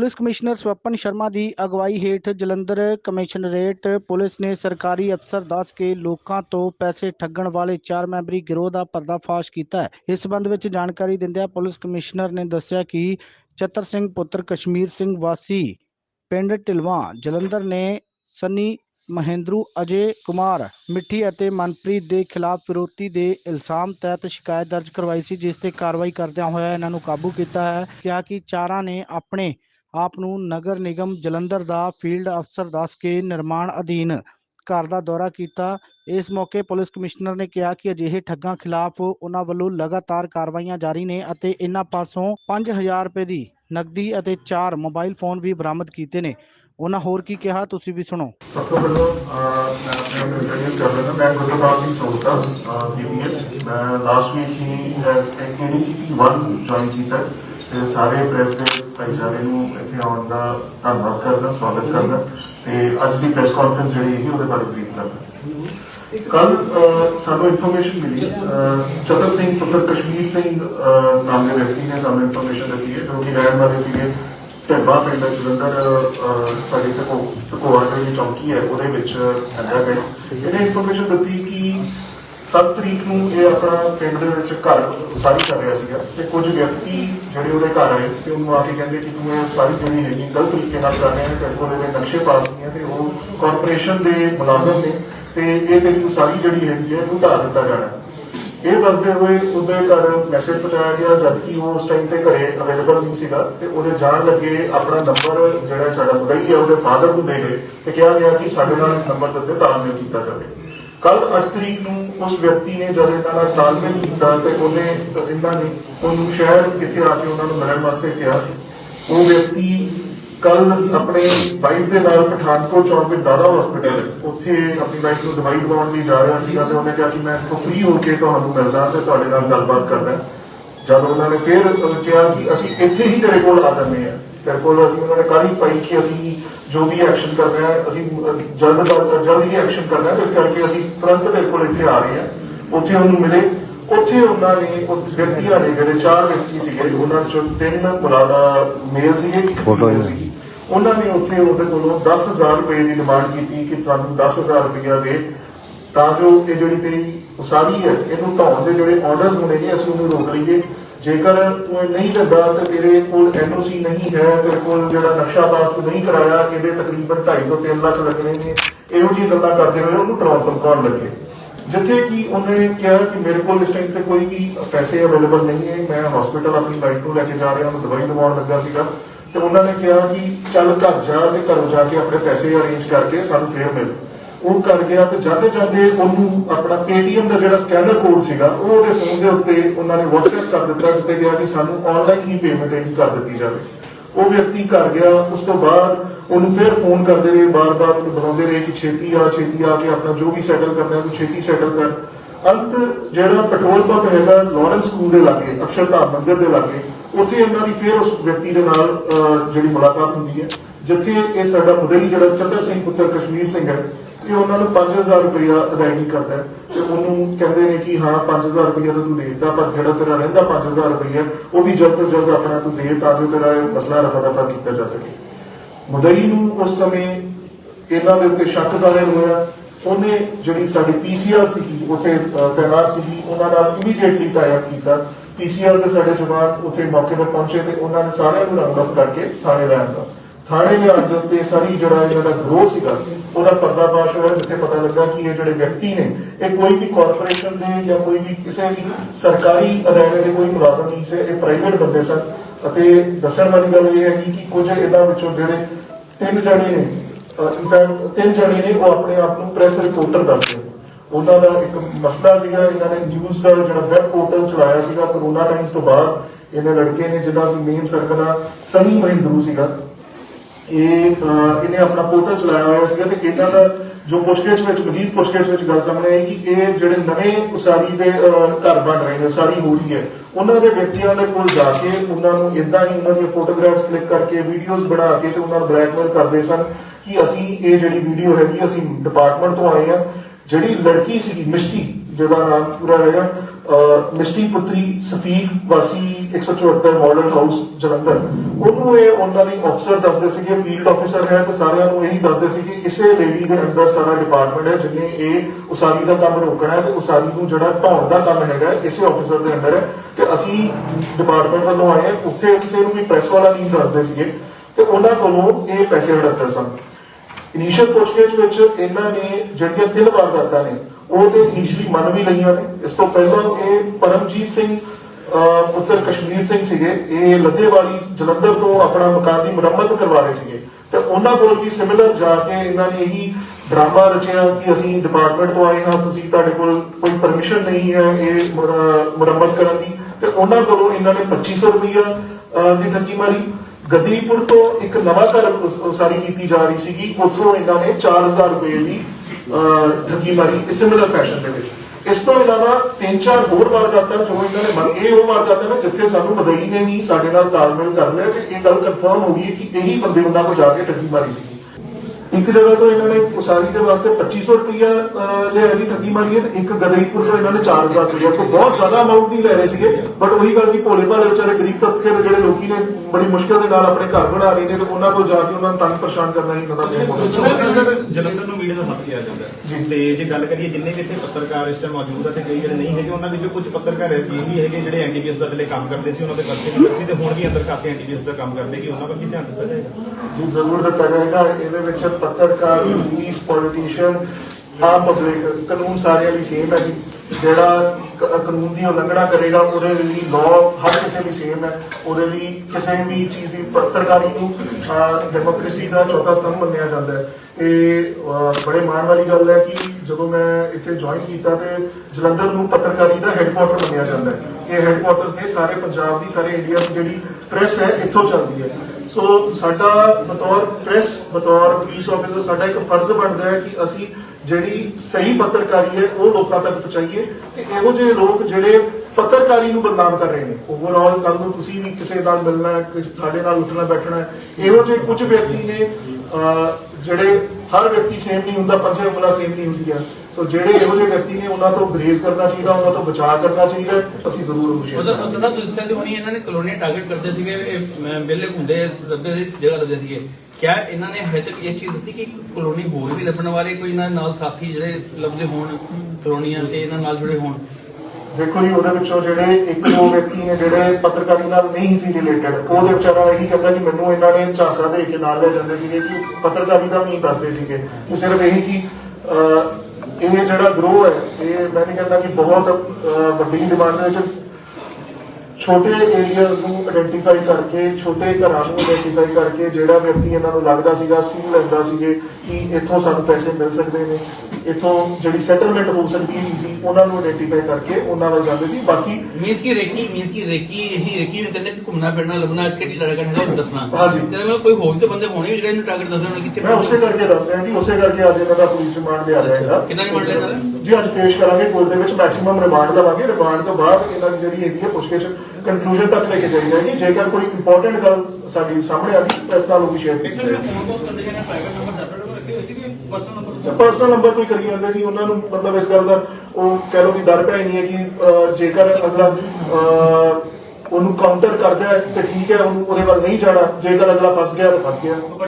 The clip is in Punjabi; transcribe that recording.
ਪੁਲਿਸ ਕਮਿਸ਼ਨਰ ਸਵਪਨ ਸ਼ਰਮਾ ਦੀ ਅਗਵਾਈ ਹੇਠ ਜਲੰਧਰ ਕਮਿਸ਼ਨਰੇਟ ਪੁਲਿਸ ਨੇ ਸਰਕਾਰੀ ਅਫਸਰ ਦੱਸ ਕੇ ਲੋਕਾਂ ਤੋਂ ਪੈਸੇ ਠੱਗਣ ਵਾਲੇ ਚਾਰ ਮੈਂਬਰੀ ਗਿਰੋਹ ਦਾ ਪਰਦਾਫਾਸ਼ ਕੀਤਾ ਹੈ। ਇਸ ਸੰਬੰਧ ਵਿੱਚ ਜਾਣਕਾਰੀ ਦਿੰਦਿਆਂ ਪੁਲਿਸ ਕਮਿਸ਼ਨਰ ਨੇ ਦੱਸਿਆ ਕਿ ਚਤਰ ਸਿੰਘ ਪੁੱਤਰ ਕਸ਼ਮੀਰ ਸਿੰਘ ਵਾਸੀ ਪਿੰਡ ਢਿਲਵਾਂ, ਜਲੰਧਰ ਨੇ ਸਨੀ ਮਹਿੰਦਰੂ, ਅਜੇ ਕੁਮਾਰ ਮਿੱਠੀ ਅਤੇ ਮਨਪ੍ਰੀਤ ਦੇ ਖਿਲਾਫ ਫਿਰੌਤੀ ਦੇ ਇਲਜ਼ਾਮ ਤਹਿਤ ਸ਼ਿਕਾਇਤ ਦਰਜ ਕਰਵਾਈ ਸੀ, ਜਿਸ ਤੇ ਕਾਰਵਾਈ ਕਰਦਿਆਂ ਹੋਇਆ ਇਹਨਾਂ ਨੂੰ ਕਾਬੂ ਕੀਤਾ ਹੈ। ਕਿਹਾ ਕਿ ਚਾਰਾਂ ਨੇ ਆਪਣੇ ਆਪ ਨੂੰ ਨਗਰ ਨਿਗਮ ਜਲੰਧਰ ਦਾ ਫੀਲਡ ਅਫਸਰ ਦੱਸ ਕੇ ਨਿਰਮਾਣ ਅਧੀਨ ਘਰ ਦਾ ਦੌਰਾ ਕੀਤਾ। ਇਸ ਮੌਕੇ ਪੁਲਿਸ ਕਮਿਸ਼ਨਰ ਨੇ ਕਿਹਾ ਕਿ ਅਜਿਹੇ ਠੱਗਾਂ ਖਿਲਾਫ ਉਹਨਾਂ ਵੱਲੋਂ ਲਗਾਤਾਰ ਕਾਰਵਾਈਆਂ ਜਾਰੀ ਨੇ ਅਤੇ ਇਹਨਾਂ ਪਾਸੋਂ 5000 ਰੁਪਏ ਦੀ ਨਕਦੀ ਅਤੇ 4 ਮੋਬਾਈਲ ਫੋਨ ਵੀ ਬਰਾਮਦ ਕੀਤੇ ਨੇ। ਉਹਨਾਂ ਹੋਰ ਕੀ ਕਿਹਾ, ਤੁਸੀਂ ਵੀ ਸੁਣੋ। ਸਭ ਤੋਂ ਪਹਿਲਾਂ ਮੈਂ ਆਪਣੇ ਆਪ ਕਰ ਲੈਂਦਾ ਮੈਂ ਗੁਰਦਾਸ ਸਿੰਘ ਸੋਲਤਾ ਬੀਬੀਐਸ ਮੈਂ ਲਾਸਟ ਵੀਕ ਹੀ ਐਸ ਕੇਡੀਸੀਪੀ 1 ਜੁਆਇਨ ਕੀਤਾ। ਤੇ ਸਾਰੇ ਪ੍ਰੈਸ ਦੇ ਭਾਈਚਾਰੇ ਨੂੰ ਇੱਥੇ ਆਉਣ ਦਾ ਧੰਨਵਾਦ ਕਰਦਾ ਸਵਾਗਤ ਕਰਦਾ ਤੇ ਅੱਜ ਦੀ ਪ੍ਰੈਸ ਕਾਨਫਰੰਸ ਜਿਹੜੀ ਹੈਗੀ ਉਹਦੇ ਬਾਰੇ ਬਰੀਫ ਕਰਦਾ। ਕੱਲ ਸਾਨੂੰ ਇਨਫੋਰਮੇਸ਼ਨ ਮਿਲੀ ਚਤਰ ਸਿੰਘ ਪੁੱਤਰ ਕਸ਼ਮੀਰ ਸਿੰਘ ਨਾਮ ਦੇ ਵਿਅਕਤੀ ਨੇ ਸਾਨੂੰ ਇਨਫੋਰਮੇਸ਼ਨ ਦਿੱਤੀ ਹੈ ਜੋ ਕਿ ਰਹਿਣ ਵਾਲੇ ਸੀਗੇ ਢੇਬਾ ਪਿੰਡ ਜਲੰਧਰ ਅਹ, ਸਾਡੀ ਟਕੋ ਟਕੋਆ ਚੌਂਕੀ ਹੈ ਉਹਦੇ ਵਿੱਚ ਹੈਗਾ ਹੈ ਇਹਨੇ ਇਨਫੋਰਮੇਸ਼ਨ ਦਿੱਤੀ ਕਿ 7 ਤਰੀਕ ਨੂੰ ਇਹ ਆਪਣਾ ਪਿੰਡ ਦੇ ਵਿੱਚ ਘਰ ਸਾਰੀ ਕਰ ਰਿਹਾ ਸੀਗਾ ਤੇ ਕੁਝ ਵਿਅਕਤੀ ਜਿਹੜੇ ਉਹਦੇ ਘਰ ਆਏ ਤੇ ਉਹਨੂੰ ਆ ਕੇ ਕਹਿੰਦੇ ਕਿ ਤੂੰ ਇਹ ਸਾਰੀ ਜਿਹੜੀ ਹੈਗੀ? ਗਲਤ ਤਰੀਕੇ ਨਾਲ ਕਰ ਰਿਹਾ ਹੈ, ਤੇਰੇ ਕੋਲ ਇਹਦੇ ਨਕਸ਼ੇ ਪਾਸ ਨਹੀਂ ਹੈ ਤੇ ਉਹ ਕਾਰਪੋਰੇਸ਼ਨ ਦੇ ਮੁਲਾਜ਼ਮ ਨੇ ਤੇ ਇਹ ਤੇਰੀ ਸਾਰੀ ਜਿਹੜੀ ਹੈਗੀ ਹੈ, ਉਹਨੂੰ ਢਾਹ ਦਿੱਤਾ ਜਾਣਾ ਇਹ ਦੱਸਦੇ ਹੋਏ ਉਹਦੇ ਘਰ ਮੈਸੇਜ ਪਹੁੰਚਾਇਆ ਗਿਆ ਜਦ ਉਹ ਉਸ ਟਾਈਮ ਤੇ ਘਰੇ ਅਵੇਲੇਬਲ ਨਹੀਂ ਸੀਗਾ ਤੇ ਉਹਦੇ ਜਾਣ ਲੱਗੇ ਆਪਣਾ ਨੰਬਰ ਜਿਹੜਾ ਸਾਡਾ ਮੁੰਡਈ ਹੈ ਉਹਦੇ ਫਾਦਰ ਨੂੰ ਦੇ ਗਏ ਤੇ ਕਿਹਾ ਗਿਆ ਕਿ ਸਾਡੇ ਨਾਲ ਇਸ ਨੰਬਰ ਦੇ ਤਾਲਮੇਲ ਕੀਤਾ ਜਾਵੇ। ਕੱਲ 8 ਤਰੀਕ ਨੂੰ ਉਸ ਵਿਅਕਤੀ ਨੇ ਜਦ ਇਹਨਾਂ ਨਾਲ ਤਾਲਮੇਲ ਕੀਤਾ ਤੇ ਉਹਨੇ ਇਹਨਾਂ ਨੇ ਉਹਨੂੰ ਸ਼ਹਿਰ ਇੱਥੇ ਆ ਕੇ ਉਹਨਾਂ ਨੂੰ ਮਿਲਣ ਵਾਸਤੇ ਕਿਹਾ ਉਹ ਵਿਅਕਤੀ ਕੱਲ ਆਪਣੇ ਵਾਈਫ ਦੇ ਨਾਲ ਪਠਾਨਕੋਟ ਚੌਂਕ ਵਿੱਚ ਦਾਦਾ ਹਸਪੀਟਲ ਉੱਥੇ ਆਪਣੀ ਵਾਈਫ ਨੂੰ ਦਵਾਈ ਦਵਾਉਣ ਲਈ ਜਾ ਰਿਹਾ ਸੀਗਾ ਤੇ ਉਹਨੇ ਕਿਹਾ ਕਿ ਮੈਂ ਇੱਥੋਂ ਫ੍ਰੀ ਹੋ ਕੇ ਤੁਹਾਨੂੰ ਮਿਲਦਾ ਤੇ ਤੁਹਾਡੇ ਨਾਲ ਗੱਲਬਾਤ ਕਰਦਾ। ਜਦ ਉਹਨਾਂ ਨੇ ਫਿਰ ਕਿਹਾ ਕਿ ਅਸੀਂ ਇੱਥੇ ਹੀ ਤੇਰੇ ਕੋਲ ਆ ਜਾਂਦੇ ਆ ਤੇਰੇ ਕੋਲ ਅਸੀਂ ਉਹਨਾਂ ਨੇ ਕਾਹਲੀ ਪਾਈ ਕਿ ਅਸੀਂ ਜੋ ਵੀ ਐਕਸ਼ਨ ਕਰਨਾ ਹੈ ਅਸੀਂ ਜਲਦ ਜਲਦ ਹੀ ਐਕਸ਼ਨ ਕਰਨਾ ਹੈ ਇਸ ਕਰਕੇ ਅਸੀਂ ਤੁਰੰਤ ਤੇਰੇ ਕੋਲ ਇੱਥੇ ਆ ਰਹੇ ਹਾਂ। ਉੱਥੇ ਉਹਨੂੰ ਮਿਲੇ। ਉੱਥੇ ਉਹਨਾਂ ਨੇ ਉਸ ਵਿਅਕਤੀਆਂ ਨੇ ਜਿਹੜੇ ਚਾਰ ਵਿਅਕਤੀ ਸੀਗੇ ਉਹਨਾਂ ਚੋਂ ਤਿੰਨ ਮੁਲਾਜ਼ਾ ਮੇਲ ਸੀਗੇ ਇੱਕ ਸੀਗੀ। ਉਹਨਾਂ ਨੇ ਉੱਥੇ ਉਹਦੇ ਕੋਲੋਂ 10000 ਰੁਪਏ ਦੀ ਡਿਮਾਂਡ ਕੀਤੀ ਕਿ ਤੁਹਾਨੂੰ 10000 ਰੁਪਇਆ ਦੇ। ਤਾਂ ਜੋ ਇਹ ਜਿਹੜੀ ਤੇਰੀ ਉਸਾਰੀ ਹੈ ਇਹਨੂੰ ਢਾਉਣ ਦੇ ਜਿਹੜੇ ਆਰਡਰਸ ਹੋਣੇ ਨੇ ਅਸੀਂ ਉਹਨੂੰ ਰੋਕ ਲਈਏ। ਜੇਕਰ ਤੂੰ ਨਹੀਂ ਦਿੰਦਾ ਤੇ ਤੇਰੇ ਕੋਲ ਐਨਓਸੀ ਨਹੀਂ ਹੈ, ਤੇਰੇ ਕੋਲ ਜਿਹੜਾ ਨਕਸ਼ਾ ਪਾਸ ਨਹੀਂ ਕਰਾਇਆ, ਇਹਦੇ ਤਕਰੀਬਨ 2.5 ਤੋਂ 3 ਲੱਖ ਲੱਗਣੇ ਨੇ। ਇਹੋ ਜਿਹੀ ਗੱਲਾਂ ਕਰਦੇ ਹੋਏ ਉਹਨੂੰ ਡਰਾਉਣ ਧਮਕਾਉਣ ਲੱਗੇ? ਜਿੱਥੇ ਕਿ ਉਹਨੇ ਕਿਹਾ ਕਿ ਮੇਰੇ ਕੋਲ ਇਸ ਟਾਈਮ ਤੇ ਕੋਈ ਵੀ ਪੈਸੇ ਅਵੇਲੇਬਲ ਨਹੀਂ ਹੈ। ਮੈਂ ਹਸਪੀਟਲ ਆਪਣੀ ਵਾਈਫ ਨੂੰ ਲੈ ਕੇ ਜਾ ਰਿਹਾ, ਉਹਨੂੰ ਦਵਾਈ ਦਵਾਉਣ ਲੱਗਾ ਸੀਗਾ। ਤੇ ਉਹਨਾਂ ਨੇ ਕਿਹਾ ਕਿ ਚੱਲ ਘਰ ਜਾ ਤੇ ਘਰੋਂ ਜਾ ਕੇ ਆਪਣੇ ਪੈਸੇ ਅਰੇਂਜ ਕਰਕੇ ਸਾਨੂੰ ਫੇਰ ਮਿਲ। ਉਹ ਕਰ ਗਿਆ ਤੇ ਜਾਂਦੇ ਜਾਂਦੇ ਉਹਨੂੰ ਆਪਣਾ Paytm ਦਾ ਜਿਹੜਾ ਸਕੈਨਰ ਕੋਡ ਸੀਗਾ, ਉਹ ਉਹਦੇ ਫੋਨ ਦੇ ਉੱਤੇ ਉਹਨਾਂ ਨੇ WhatsApp ਕਰ ਦਿੱਤਾ ਜਿੱਤੇ ਗਿਆ ਕਿ ਸਾਨੂੰ ਆਨਲਾਈਨ ਹੀ ਪੇਮੈਂਟ ਕਰ ਦਿੱਤੀ ਜਾਵੇ। ਉਹ ਵਿਅਕਤੀ ਘਰ ਗਿਆ, ਉਸ ਤੋਂ ਬਾਅਦ ਉਹਨੂੰ ਫਿਰ ਫੋਨ ਕਰਦੇ ਰਹੇ, ਬਾਰ-ਬਾਰ ਉਹਨੂੰ ਬੁਲਾਉਂਦੇ ਰਹੇ ਕਿ ਛੇਤੀ ਆ ਛੇਤੀ ਆ ਕੇ ਆਪਣਾ ਜੋ ਵੀ ਸੈਟਲ ਕਰਨਾ ਹੈ ਛੇਤੀ ਸੈਟਲ ਕਰ। ਅੰਤ ਜਿਹੜਾ ਪੈਟਰੋਲ ਪੰਪ ਹੈਗਾ ਲਾਰੈਂਸ ਸਕੂਲ ਦੇ ਲਾਗੇ ਅਕਸ਼ਰਧਾਮ ਮੰਦਿਰ ਦੇ ਲਾਗੇ, ਉੱਥੇ ਇਹਨਾਂ ਦੀ ਫਿਰ ਉਸ ਵਿਅਕਤੀ ਦੇ ਨਾਲ ਜਿਹੜੀ ਮੁਲਾਕਾਤ ਹੁੰਦੀ ਹੈ। ਜਿੱਥੇ ਇਹ ਸਾਡਾ ਮੁਦਈ ਜਿਹੜਾ ਚੰਦਰ ਸਿੰਘ ਪੁੱਤਰ ਕਸ਼ਮੀਰ ਸਿੰਘ ਹੈ ਇਹ ਉਹਨਾਂ ਨੂੰ 5000 ਰੁਪਇਆ ਅਦਾਇਗੀ ਕਰਦਾ ਤੇ ਉਹਨੂੰ ਕਹਿੰਦੇ ਨੇ ਕਿ ਹਾਂ 5000 ਰੁਪਇਆ ਤਾਂ ਤੂੰ ਦੇ ਪਰ ਜਿਹੜਾ ਤੇਰਾ ਰਹਿੰਦਾ 5000 ਰੁਪਇਆ ਉਹ ਵੀ ਜਲਦ ਤੋਂ ਜਲਦ ਆਪਣਾ ਤੂੰ ਦੇ ਤਾਂ ਜੋ ਤੇਰਾ ਇਹ ਮਸਲਾ ਰਫਾ ਦਫਾ ਕੀਤਾ ਜਾ ਸਕੇ। ਮੁਦਈ ਨੂੰ ਉਸ ਸਮੇਂ ਇਹਨਾਂ ਦੇ ਉੱਤੇ ਸ਼ੱਕ ਜ਼ਾਹਿਰ ਹੋਇਆ। ਉਹਨੇ ਜਿਹੜੀ ਸਾਡੀ ਪੀਸੀਆਰ ਸੀ ਉੱਥੇ ਅਹ, ਤਾਇਨਾਤ ਸੀਗੀ ਉਹਨਾਂ ਨਾਲ ਇਮੀਡੀਏਟਲੀ ਟਾਈਪ ਕੀਤਾ। ਪੀਸੀਆਰ ਦੇ ਸਾਡੇ ਜਵਾਨ ਉੱਥੇ ਮੌਕੇ ਤੇ ਪਹੁੰਚੇ ਤੇ ਉਹਨਾਂ ਨੇ ਸਾਰਿਆਂ ਨੂੰ ਰਾਉਂਡ ਕਰਕੇ ਥਾਣੇ ਲੈ ਆਂਦਾ। ਥਾਣੇ ਲਿਆਉਣ ਦੇ ਉੱਤੇ ਸਾਰੀ ਜਿਹੜਾ ਇਹਨਾਂ ਦਾ ਗਰੋਹ ਸੀਗਾ, ਉਹਦਾ ਪਰਦਾਫਾਸ਼ ਹੋਇਆ, ਜਿੱਥੇ ਪਤਾ ਲੱਗਾ ਕਿ ਇਹ ਜਿਹੜੇ ਵਿਅਕਤੀ ਨੇ, ਇਹ ਕੋਈ ਵੀ ਕਾਰਪੋਰੇਸ਼ਨ ਦੇ ਜਾਂ ਕੋਈ ਵੀ ਕਿਸੇ ਵੀ ਸਰਕਾਰੀ ਅਦਾਰੇ ਦੇ ਕੋਈ ਮੁਲਾਜ਼ਮ ਨਹੀਂ ਸੀ, ਇਹ ਪ੍ਰਾਈਵੇਟ ਬੰਦੇ ਸਨ। ਅਤੇ ਦੱਸਣ ਵਾਲੀ ਗੱਲ ਇਹ ਹੈ ਕਿ ਕੁਝ ਇਹਨਾਂ ਵਿੱਚੋਂ ਜਿਹੜੇ ਤਿੰਨ ਜਣੇ ਨੇ ਇਨਫੈਕਟ ਤਿੰਨ ਜਣੇ ਨੇ, ਉਹ ਆਪਣੇ ਆਪ ਨੂੰ ਪ੍ਰੈਸ ਰਿਪੋਰਟਰ ਦੱਸਦੇ ਉਹਨਾਂ ਦਾ ਇੱਕ ਮਸਲਾ ਸੀਗਾ, ਇਹਨਾਂ ਨੇ ਨਿਊਜ਼ ਦਾ ਜਿਹੜਾ ਵੈਬ ਪੋਰਟਲ ਚਲਾਇਆ ਸੀਗਾ ਕਰੋਨਾ ਟਾਈਮਸ ਤੋਂ ਬਾਅਦ, ਇਹਨੇ ਲੜਕੇ ਨੇ ਜਿਹਦਾ ਮੇਨ ਸਰਕਲ ਆ, ਸਨੀ ਮਹਿੰਦਰੂ ਸੀਗਾ। ਇਹ ਇਹਨੇ ਆਪਣਾ ਪੋਰਟਲ ਚਲਾਇਆ ਹੋਇਆ ਸੀਗਾ ਤੇ ਇਹਨਾਂ ਦਾ ਜੋ ਪੁੱਛਗਿੱਛ ਵਿੱਚ, ਮਜੀਦ ਪੁੱਛਗਿੱਛ ਵਿੱਚ ਗੱਲ ਸਾਹਮਣੇ ਆਈ ਕਿ ਇਹ ਜਿਹੜੇ ਨਵੇਂ ਉਸਾਰੀ ਦੇ ਘਰ ਬਣ ਰਹੇ ਨੇ, ਉਸਾਰੀ ਹੋ ਰਹੀ ਹੈ, ਉਹਨਾਂ ਦੇ ਵਿਅਕਤੀਆਂ ਦੇ ਕੋਲ ਜਾ ਕੇ ਉਹਨਾਂ ਨੂੰ ਇਦਾਂ ਹੀ ਉਹਨਾਂ ਦੀਆਂ ਫੋਟੋਗ੍ਰਾਫਸ ਕਲਿੱਕ ਕਰਕੇ ਵੀਡੀਓਜ਼ ਬਣਾ ਕੇ ਤੇ ਉਹਨਾਂ ਨੂੰ ਬਲੈਕਮੇਲ ਕਰਦੇ ਸਨ ਕਿ ਅਸੀਂ ਇਹ ਜਿਹੜੀ ਵੀਡੀਓ ਹੈਗੀ, ਅਸੀਂ ਡਿਪਾਰਟਮੈਂਟ ਤੋਂ ਆਏ ਆ ਜਿਹੜੀ ਲੜਕੀ ਸੀਗੀ ਮਿਸ਼ਟੀ ਜਿਹਦਾ ਨਾਮ ਪੂਰਾ ਹੈਗਾ, ਅਹ ਮਿਸਟੀ ਪੁੱਤਰੀ ਸਫੀਕ ਵਾਸੀ 174 ਮਾਡਲ ਹਾਊਸ ਜਲੰਧਰ। ਉਹਨੂੰ ਇਹ ਉਹਨਾਂ ਦੀ ਅਫਸਰ ਦੱਸਦੇ ਸੀਗੇ ਫੀਲਡ ਆਫੀਸਰ ਹੈ ਤੇ ਸਾਰਿਆਂ ਨੂੰ ਇਹੀ ਦੱਸਦੇ ਸੀ ਕਿ ਇਸੇ ਲੇਡੀ ਦੇ ਅੰਦਰ ਸਾਰਾ ਡਿਪਾਰਟਮੈਂਟ ਹੈ ਜਿਹਨੇ ਇਹ ਉਸਾਰੀ ਦਾ ਕੰਮ ਰੋਕਣਾ ਹੈ ਤੇ ਉਸਾਰੀ ਨੂੰ ਜਿਹੜਾ ਢਾਉਣ ਦਾ ਕੰਮ ਹੈਗਾ ਇਸੇ ਆਫੀਸਰ ਦੇ ਅੰਦਰ ਹੈ। ਤੇ ਅਸੀਂ ਡਿਪਾਰਟਮੈਂਟ ਵੱਲੋਂ ਆਏ ਉੱਥੇ ਕਿਸੇ ਨੂੰ ਵੀ ਪ੍ਰੈਸ ਵਾਲਾ ਨਹੀਂ ਦੱਸਦੇ ਸੀਗੇ। ਤੇ ਉਹਨਾਂ ਕੋਲੋਂ ਇਹ ਪੈਸੇ ਹੜੱਪੇ ਸਨ। ਇਨੀਸ਼ੀਅਲ ਪੁੱਛਗਿੱਛ ਵਿੱਚ ਇਹਨਾਂ ਨੇ ਜਿਹੜੀਆਂ ਤਿੰਨ ਵਾਰਦਾਤਾਂ ਨੇ, ਉਹ ਤੇ ਇਨੀਸ਼ੀਅਲੀ ਮੰਨ ਵੀ ਲਈਆਂ ਨੇ। ਇਸ ਤੋਂ ਪਹਿਲਾਂ ਇਹ ਪਰਮਜੀਤ ਸਿੰਘ ਪੁੱਤਰ ਕਸ਼ਮੀਰ ਸਿੰਘ ਸੀਗੇ। ਇਹ ਲੱਦੇਵਾਲੀ ਜਲੰਧਰ ਤੋਂ ਆਪਣਾ ਮਕਾਨ ਦੀ ਮੁਰੰਮਤ ਕਰਵਾ ਰਹੇ ਸੀਗੇ। ਤੇ ਉਹਨਾਂ ਕੋਲ ਵੀ ਸਿਮਿਲਰ ਜਾ ਕੇ ਇਹਨਾਂ ਨੇ ਇਹੀ ਡਰਾਮਾ ਰਚਿਆ ਕਿ ਅਸੀਂ ਡਿਪਾਰਟਮੈਂਟ ਤੋਂ ਆਏ ਹਾਂ, ਤੁਸੀਂ ਤੁਹਾਡੇ ਕੋਲ ਕੋਈ ਪਰਮਿਸ਼ਨ ਨਹੀਂ ਹੈ ਇਹ ਮੁਰੰਮਤ ਕਰਨ ਦੀ। ਤੇ ਉਹਨਾਂ ਕੋਲੋਂ ਇਹਨਾਂ ਨੇ 2500 ਰੁਪਈਆ ਦੀ ਠੱਗੀ ਮਾਰੀ। ਗਦੀਪੁਰ ਤੋਂ ਇੱਕ ਨਵਾਂ ਘਰ ਉਸ- ਉਸਾਰੀ ਕੀਤੀ ਜਾ ਰਹੀ ਸੀਗੀ। ਉੱਥੋਂ ਇਹਨਾਂ ਨੇ 4000 ਰੁਪਏ ਦੀ ਠੱਗੀ ਮਾਰੀ ਸਿਮਿਲਰ ਫੈਸ਼ਨ ਦੇ ਵਿੱਚ। ਇਸ ਤੋਂ ਇਲਾਵਾ ਤਿੰਨ ਚਾਰ ਹੋਰ ਵਾਰਦਾਤਾਂ ਜੋ ਇਹਨਾਂ ਨੇ ਮੰਨ- ਇਹ ਉਹ ਵਾਰਦਾਤਾਂ ਨੇ ਜਿੱਥੇ ਸਾਨੂੰ ਮਦਈ ਨੇ ਵੀ ਸਾਡੇ ਨਾਲ ਤਾਲਮੇਲ ਕਰ ਲਿਆ ਤੇ ਇਹ ਗੱਲ ਕਨਫਰਮ ਹੋ ਗਈ ਹੈ ਕਿ ਇਹੀ ਬੰਦੇ ਉਹਨਾਂ ਕੋਲ ਜਾ ਕੇ ਠੱਗੀ ਮਾਰੀ ਸੀ। ਇੱਕ ਜਗ੍ਹਾ ਤੋਂ ਇਹਨਾਂ ਨੇ ਉਸਾਰੀ ਦੇ ਵਾਸਤੇ 2500 ਰੁਪਇਆ ਲਿਆ ਦੀ ਠੱਗੀ ਮਾਰੀ ਹੈ ਤੇ ਇੱਕ ਗਦਈਪੁਰ ਤੋਂ ਇਹਨਾਂ ਨੇ 4000 ਰੁਪਇਆ ਤੋਂ ਬਹੁਤ ਜ਼ਿਆਦਾ ਅਮਾਉਂਟ ਨਹੀਂ ਲੈ ਰਹੇ ਸੀਗੇ। ਬਟ ਉਹੀ ਗੱਲ ਕਿ ਭੋਲੇ ਭਾਲੇ ਵਿਚਾਰੇ ਗਰੀਬ ਤਬਕੇ ਦੇ ਜਿਹੜੇ ਲੋਕੀ ਨੇ ਬੜੀ ਮੁਸ਼ਕਲ ਦੇ ਨਾਲ ਆਪਣੇ ਘਰ ਬਣਾ ਰਹੇ ਨੇ ਤੇ ਉਹਨਾਂ ਕੋਲ ਜਾ ਕੇ ਉਹਨਾਂ ਨੂੰ ਤੰਗ ਪਰੇਸ਼ਾਨ ਕਰਨਾ ਹੀ ਦਾ ਮੋਟਿਵ ਸੀ ਜਲੰਧਰ ਨੂੰ ਮੀਡੀਆ ਦਾ ਹੱਥ ਕਿਹਾ ਜਾਂਦਾ। ਤੇ ਜੇ ਗੱਲ ਕਰੀਏ ਜਿੰਨੇ ਵੀ ਇੱਥੇ ਪੱਤਰਕਾਰ ਇਸ ਟਾਈਮ ਮੌਜੂਦ ਆ ਤੇ ਕਈ ਜਿਹੜੇ ਨਹੀਂ ਹੈਗੇ ਉਹਨਾਂ ਵਿੱਚੋਂ ਕੁਝ ਪੱਤਰਕਾਰ ਇਹ ਵੀ ਹੈਗੇ ਜਿਹੜੇ ਐਨਡੀਪੀਐਸ ਦਾ ਪਹਿਲੇ ਕੰਮ ਕਰਦੇ ਸੀ ਉਹਨਾਂ ਦੇ ਪਰਚੇ ਨੰਬਰ ਸੀ ਤੇ ਹੁਣ ਵੀ ਅੰਦਰ ਖਾਤੇ ਐਨਡੀਪੀਐਸ ਦਾ ਕੰਮ ਕਰਦੇ ਕਿ ਉਹਨਾਂ ਵੱਲ ਕੀ ਧਿਆਨ ਦਿੱਤਾ ਜਾਏਗਾ। ਜੀ ਜ਼ਰੂਰ ਦਿੱਤਾ ਜਾਏਗਾ। ਇਹਦੇ ਵਿੱਚ ਪੱਤਰਕਾਰ, ਪੁਲਿਸ ਪੋਲੀਟੀਸ਼ੀਅਨ ਆਮ ਪਬਲਿਕ ਕਾਨੂੰਨ ਸਾਰਿਆਂ ਲਈ ਸੇਮ ਹੈ ਜੀ। ਜਿਹੜਾ ਕਾਨੂੰਨ ਦੀ ਉਲੰਘਣਾ ਕਰੇਗਾ, ਉਹਦੇ ਲਈ ਲਾਅ ਹਰ ਕਿਸੇ ਲਈ ਸੇਮ ਹੈ। ਉਹਦੇ ਲਈ ਕਿਸੇ ਵੀ ਚੀਜ਼ ਦੀ ਪੱਤਰਕਾਰੀ ਨੂੰ ਡੈਮੋਕ੍ਰੇਸੀ ਦਾ ਚੌਥਾ ਸਤੰਭ ਮੰਨਿਆ ਜਾਂਦਾ ਹੈ। ਇਹ ਬੜੇ ਮਾਣ ਵਾਲੀ ਗੱਲ ਹੈ ਕਿ ਜਦੋਂ ਮੈਂ ਇੱਥੇ ਜੁਆਇਨ ਕੀਤਾ ਤੇ ਜਲੰਧਰ ਨੂੰ ਪੱਤਰਕਾਰੀ ਦਾ ਹੈੱਡਕੁਆਟਰ ਮੰਨਿਆ ਜਾਂਦਾ ਹੈ। ਇਹ ਹੈੱਡਕੁਆਟਰਸ ਨੇ ਸਾਰੇ ਪੰਜਾਬ ਦੀ, ਸਾਰੇ ਇੰਡੀਆ ਦੀ ਜਿਹੜੀ ਪ੍ਰੈਸ ਹੈ, ਇੱਥੋਂ ਚੱਲਦੀ ਹੈ। ਸੋ ਸਾਡਾ ਬਤੌਰ ਪ੍ਰੈਸ ਬਤੌਰ ਪੁਲਿਸ ਆਫੀਸਰ ਸਾਡਾ ਇੱਕ ਫਰਜ਼ ਬਣਦਾ ਹੈ ਕਿ ਅਸੀਂ ਜਿਹੜੀ ਸਹੀ ਪੱਤਰਕਾਰੀ ਹੈ ਉਹ ਲੋਕਾਂ ਤੱਕ ਪਹੁੰਚਾਈਏ ਤੇ ਇਹੋ ਜਿਹੇ ਲੋਕ ਜਿਹੜੇ ਪੱਤਰਕਾਰੀ ਨੂੰ ਬਦਨਾਮ ਕਰ ਰਹੇ ਨੇ। ਓਵਰਆਲ ਕੱਲ ਨੂੰ ਤੁਸੀਂ ਵੀ ਕਿਸੇ ਨਾਲ ਮਿਲਣਾ ਹੈ ਸਾਡੇ ਨਾਲ ਉੱਠਣਾ ਬੈਠਣਾ ਇਹੋ ਜਿਹੇ ਕੁਝ ਵਿਅਕਤੀ ਨੇ ਅਹ, ਜਿਹੜੇ ਹਰ ਵਿਅਕਤੀ ਸੇਮ ਨਹੀਂ ਹੁੰਦਾ ਪੰਜੇ ਉਂਗਲਾਂ ਸੇਮ ਨਹੀਂ ਹੁੰਦੀਆਂ। ਸੋ ਜਿਹੜੇ ਇਹੋ ਜਿਹੇ ਵਿਅਕਤੀ ਨੇ ਉਹਨਾਂ ਤੋਂ ਗਰੇਜ਼ ਕਰਨਾ ਚਾਹੀਦਾ ਉਹਨਾਂ ਤੋਂ ਬਚਾਅ ਕਰਨਾ ਚਾਹੀਦਾ। ਅਸੀਂ ਜ਼ਰੂਰ ਉਹਨੂੰ ਸ਼ੇਅਰ ਉਹਦਾ ਸੋਚਣਾ ਤੁਸੀਂ ਕਹਿੰਦੇ ਹੋਣੀ ਇਹਨਾਂ ਨੇ ਕਲੋਨੀ ਟਾਰਗੇਟ ਕਰਦੇ ਸੀਗੇ ਇਹ ਵਿਹਲੇ ਹੁੰਦੇ ਰੱਦੇ ਦੀ ਜਗ੍ਹਾ ਲੱਦੇ ਸੀਗੇ। ਕਿਆ ਇਹਨਾਂ ਨੇ ਹਜੇ ਤੱਕ ਇਹ ਚੀਜ਼ ਦੱਸੀ ਕਿ ਕਲੋਨੀ ਹੋਰ ਵੀ ਲੱਭਣ ਵਾਲੇ ਕੋਈ ਇਹਨਾਂ ਦੇ ਨਾਲ ਸਾਥੀ ਜਿਹੜੇ ਲੱਭਦੇ ਹੋਣ ਕਲੋਨੀਆਂ ਤੇ ਇਹਨਾਂ ਨਾਲ ਜੁੜੇ ਹੋਣ? ਦੇਖੋ ਜੀ, ਉਹਦੇ ਵਿੱਚੋਂ ਜਿਹੜੇ ਇੱਕ ਦੋ ਵਿਅਕਤੀ ਨੇ ਜਿਹੜੇ ਪੱਤਰਕਾਰੀ ਨਾਲ ਨਹੀਂ ਸੀ ਰਿਲੇਟਡ ਉਹਦੇ ਵਿਚਾਰਾ ਇਹੀ ਕਹਿੰਦਾ ਕਿ ਮੈਨੂੰ ਇਹਨਾਂ ਨੇ ਝਾਂਸਾ ਦੇ ਕੇ ਨਾਲ ਲੈ ਜਾਂਦੇ ਸੀਗੇ ਕਿ ਪੱਤਰਕਾਰੀ ਦਾ ਵੀ ਨਹੀਂ ਦੱਸਦੇ ਸੀਗੇ। ਕਿ ਸਿਰਫ ਇਹੀ ਕਿ ਇਹ ਜਿਹੜਾ ਗਰੋਹ ਹੈ, ਇਹ ਮੈਂ ਨਹੀਂ ਕਹਿੰਦਾ ਕਿ ਬਹੁਤ ਵੱਡੀ ਡਿਮਾਂਡ ਦੇ ਵਿੱਚ ਛੋਟੇ ਏਰੀਆਜ਼ ਨੂੰ ਆਇਡੈਂਟੀਫਾਈ ਕਰਕੇ ਛੋਟੇ ਘਰਾਂ ਨੂੰ ਆਇਡੈਂਟੀਫਾਈ ਕਰਕੇ ਜਿਹੜਾ ਵਿਅਕਤੀ ਇਹਨਾਂ ਨੂੰ ਲੱਗਦਾ ਸੀਗਾ ਸੂ ਲੈਂਦਾ ਸੀਗੇ ਕਿ ਇੱਥੋਂ ਸਾਨੂੰ ਪੈਸੇ ਮਿਲ ਸਕਦੇ ਨੇ। ਇੱਥੋਂ ਜਿਹੜੀ ਸੈਟਲਮੈਂਟ ਹੋ ਸਕਦੀ ਹੈ ਸੀ ਉਹਨਾਂ ਨੂੰ ਆਇਡੈਂਟੀਫਾਈ ਕਰਕੇ ਉਹਨਾਂ ਵੱਲ ਜਾਂਦੇ ਸੀ। ਬਾਕੀ ਮੀਨਸ ਕੀ ਰੇਕੀ ਮੀਨਸ ਕੀ ਰੇਕੀ ਇਹੀ ਰੇਕੀ ਨੂੰ ਕਹਿੰਦੇ ਕਿ ਘੁੰਮਣਾ ਫਿਰਨਾ ਲੱਭਣਾ ਅੱਜ ਕਿਹੜੀ ਟਾਰਗੇਟ ਹੈਗਾ ਉਹ ਦੱਸਣਾ। ਹਾਂਜੀ। ਤੇ ਮੈਂ ਕੋਈ ਹੋਰ ਤੇ ਬੰਦੇ ਹੋਣੇ ਜਿਹੜੇ ਇਹਨੂੰ ਟਾਰਗੇਟ ਦੱਸਦੇ ਹੋਣੇ ਕਿੱਥੇ ਮੈਂ ਉਸੇ ਕਰਕੇ ਦੱਸ ਰਿਹਾ ਜੀ ਉਸੇ ਕਰਕੇ ਅੱਜ ਇਹਨਾਂ ਦਾ ਪੁਲਿਸ ਰਿਮਾਂਡ ਲਿਆ ਜਾਏਗਾ ਕਿੰਨਾ ਰਿਮਾਂਡ ਜਾਏਗਾ? ਜੀ ਅੱਜ ਪੇਸ਼ ਕਰਾਂਗੇ ਕੋਰਟ ਦੇ ਵਿੱਚ ਮੈਕਸਿਮਮ ਰਿਮਾਂਡ ਲਵਾਂਗੇ। ਰਿਮਾਂਡ ਤੋਂ ਬਾਅਦ ਇਹਨਾਂ ਦੀ ਜਿਹੜੀ ਹੈਗੀ ਹੈ ਪੁੱਛਗਿੱਛ ਕਨਕਲੂਜਨ ਤੱਕ ਲੈ ਕੇ ਜਾਈ ਜਾਏਗੀ। ਜੇਕਰ ਕੋਈ ਇੰਪੋਰਟੈਂਟ ਗੱਲ ਸਾਡੀ ਸਾਹਮਣੇ ਆ ਗਈ ਪ੍ਰੈਸ ਨਾਲ ਉਹ ਵੀ ਸ਼ੇਅਰ ਕੀਤੀ ਜਾਏਗੀ। ਪਰਸਨਲ ਨੰਬਰ ਕੋਈ ਕਰੀ ਜਾਂਦੇ ਜੀ ਉਹਨਾਂ ਨੂੰ ਮਤਲਬ ਇਸ ਗੱਲ ਦਾ ਉਹ ਕਹਿ ਲਓ ਕਿ ਡਰ ਪਿਆ ਨਹੀਂ ਹੈ ਕਿ ਜੇਕਰ ਅਗਲਾ ਉਹਨੂੰ ਕਾਊਂਟਰ ਕਰਦਾ ਹੈ ਤੇ ਠੀਕ ਹੈ ਉਹਨੂੰ ਉਹਦੇ ਵੱਲ ਨਹੀਂ ਜਾਣਾ ਜੇਕਰ ਅਗਲਾ ਫਸ ਗਿਆ ਤਾਂ ਫਸ ਗਿਆ।